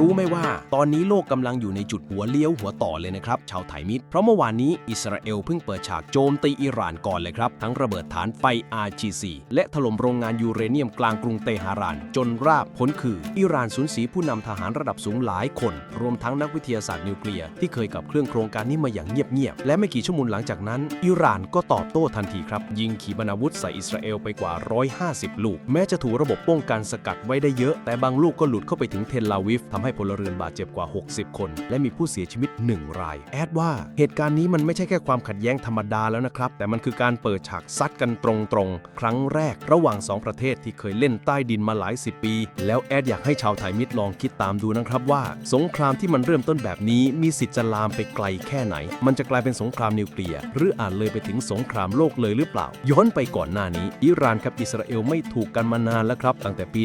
รู้ไหมว่า ตอนนี้โลกกำลังอยู่ในจุดหัวเลี้ยวหัวต่อเลยนะครับ ชาวไทยมิตรเพราะเมื่อวานนี้อิสราเอลเพิ่งเปิดฉากโจมตีอิหร่านก่อนเลยครับ ทั้งระเบิดฐานไฟ RGC และถล่มโรงงานยูเรเนียมกลางกรุงเตหะราน จนราบผลคือ อิหร่านสูญเสียผู้นำทหารระดับสูงหลายคน รวมทั้งนักวิทยาศาสตร์นิวเคลียร์ที่เคยกับเครื่องโครงการนี้มาอย่างเงียบๆและไม่กี่ชั่วโมงหลังจากนั้น อิหร่านก็ตอบโต้ทันทีครับยิงขีปนาวุธใส่อิสราเอลไปกว่า 150 ลูก แม้จะถูกระบบป้องกันสกัดไว้ได้เยอะ แต่บางลูกก็หลุดเข้าไปถึงเทลอาวิฟทำให้พลเรือนบาดเจ็บกว่า 60 คน และมีผู้เสียชีวิต 1 ราย แอดว่าเหตุการณ์นี้มันไม่ใช่แค่ความขัดแย้งธรรมดาแล้วนะครับ แต่มันคือการเปิดฉากซัดกันตรงๆ ครั้งแรกระหว่าง 2 ประเทศที่เคยเล่นใต้ดินมาหลายสิบปี แล้วแอดอยากให้ชาวไทยมิตรลองคิดตามดูนะครับว่า สงครามที่มันเริ่มต้นแบบนี้มีสิทธิ์จะลามไปไกลแค่ไหน มันจะกลายเป็นสงครามนิวเคลียร์ หรืออาจเลยไปถึงสงครามโลกเลยหรือเปล่า ย้อนไปก่อนหน้านี้ อิหร่านกับอิสราเอลไม่ถูกกันมานานแล้วครับ ตั้งแต่ปี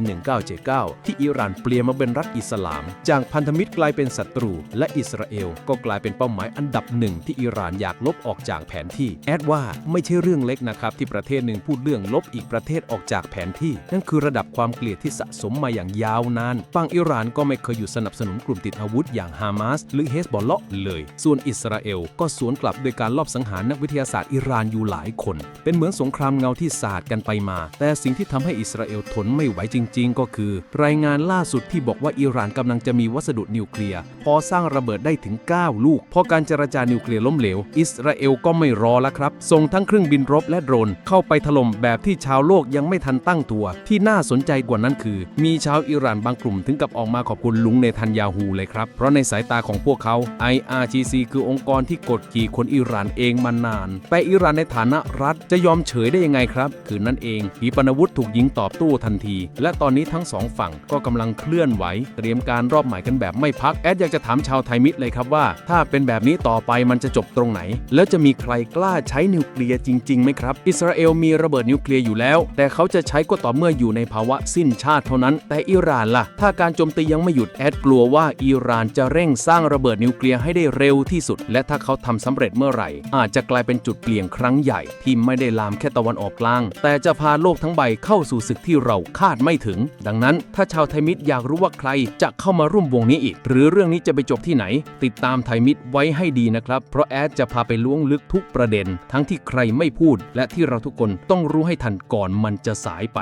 1979 ที่อิหร่านเปลี่ยนมาเป็นรัฐอิสลามจากพันธมิตรกลายเป็นศัตรู และอิสราเอลก็กลายเป็นเป้าหมายอันดับหนึ่งที่อิหร่านอยากลบออกจากแผนที่ แอดว่าไม่ใช่เรื่องเล็กนะครับ ที่ประเทศหนึ่งพูดเรื่องลบอีกประเทศออกจากแผนที่ นั่นคือระดับความเกลียดที่สะสมมาอย่างยาวนานฝั่งอิหร่านก็ไม่เคยอยู่สนับสนุนกลุ่มติดอาวุธอย่างฮามาสหรือเฮสบอลเลาะเลย ส่วนอิสราเอลก็สวนกลับโดยการลอบสังหารนักวิทยาศาสตร์อิหร่านอยู่หลายคน เป็นเหมือนสงครามเงาที่สาดกันไปมา แต่สิ่งที่ทำให้อิสราเอลทนไม่ไหวจริง ๆ ก็คือ รายงานล่าสุดที่บอกว่าอิหร่านกำลังจะมีวัสดุนิวเคลียร์พอสร้างระเบิดได้ถึง 9 ลูก พอการเจรจานิวเคลียร์ล้มเหลว อิสราเอลก็ไม่รอแล้วครับ ส่งทั้งเครื่องบินรบและโดรน เข้าไปถล่มแบบที่ชาวโลกยังไม่ทันตั้งตัว ที่น่าสนใจกว่านั้นคือ มีชาวอิหร่านบางกลุ่มถึงกับออกมาขอบคุณลุงเนทันยาฮูเลยครับ เพราะในสายตาของพวกเขา IRGC คือองค์กรที่กดขี่คนอิหร่านเองมานาน แต่อิหร่านในฐานะรัฐจะยอมเฉยได้ยังไงครับ คือนั่นเองขีปนาวุธถูกยิงตอบโต้ทันที และตอนนี้ทั้งสองฝั่งก็กำลังเคลื่อนไหว เตรียมการรอบใหม่กันแบบไม่พัก แอดอยากจะถามชาวไทยมิตรเลยครับว่า ถ้าเป็นแบบนี้ต่อไปมันจะจบตรงไหน แล้วจะมีใครกล้าใช้นิวเคลียร์จริงๆไหมครับ อิสราเอลมีระเบิดนิวเคลียร์อยู่แล้ว แต่เขาจะใช้ก็ต่อเมื่ออยู่ในภาวะสิ้นชาติเท่านั้น แต่อิหร่านล่ะ ถ้าการโจมตียังไม่หยุดแอดกลัวว่าอิหร่านจะเร่งสร้างระเบิดนิวเคลียร์ให้ได้เร็วที่สุด และถ้าเขาทำสำเร็จเมื่อไหร่ อาจจะกลายเป็นจุดเปลี่ยนครั้งใหญ่ที่ไม่ได้ลามแค่ตะวันออกกลาง แต่จะพาโลกทั้งใบเข้าสู่ศึกที่เราคาดไม่ถึง ดังนั้น ถ้าชาวไทยมิตรอยากรู้ว่าใครจะเข้ามาร่วมวงนี้อีก หรือเรื่องนี้จะไปจบที่ไหน ติดตามไทยมิตรไว้ให้ดีนะครับ เพราะแอดจะพาไปล้วงลึกทุกประเด็น ทั้งที่ใครไม่พูด และที่เราทุกคนต้องรู้ให้ทันก่อนมันจะสายไป